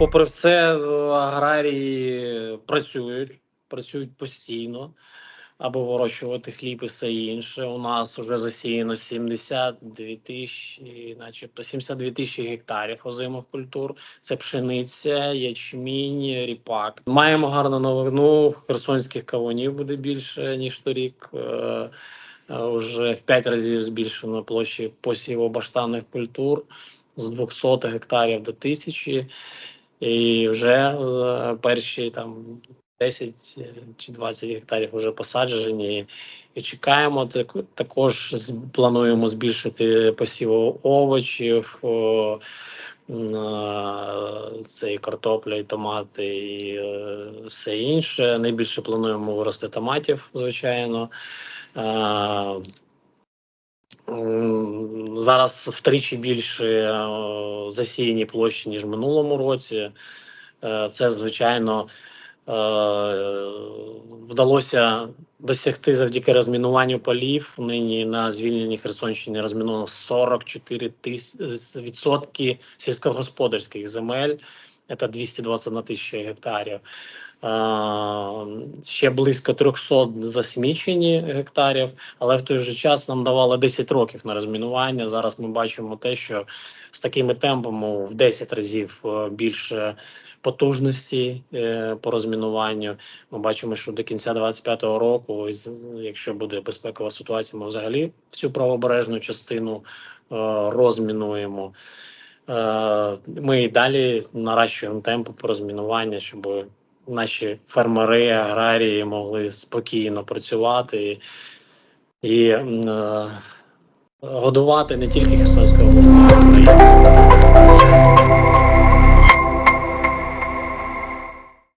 Попри все, аграрії працюють, працюють постійно, аби вирощувати хліб і все інше. У нас вже засіяно 72 тисячі, начебто 72 тисячі гектарів озимих культур. Це пшениця, ячмінь, ріпак. Маємо гарну новину. Херсонських кавунів буде більше ніж торік. Е, е, Уже в 5 разів збільшено площі посіву баштанних культур з 200 гектарів до 1000. І вже е, перші там 10 чи 20 гектарів вже посаджені. І чекаємо так, також плануємо збільшити посів овочів. о, і картопля, і томати, і е, все інше. Найбільше плануємо вирости томатів, звичайно. Е, Зараз втричі більше е, засіяні площі, ніж минулому році. Е, Це, звичайно, е, вдалося досягти завдяки розмінуванню полів. Нині на звільненій Херсонщині розміновано 44 тис- відсотки сільськогосподарських земель. Це 221 тисяча гектарів. Ще близько 300 засмічені гектарів, але в той же час нам давали 10 років на розмінування. Зараз ми бачимо те, що з такими темпами в 10 разів е, більше потужності е, по розмінуванню. Ми бачимо, що до кінця 2025 року, якщо буде безпекова ситуація, ми взагалі всю правобережну частину е, розмінуємо. Е, Ми і далі наращуємо темпи по розмінуванню, щоб наші фермери, аграрії могли спокійно працювати і і е, годувати не тільки й Україну.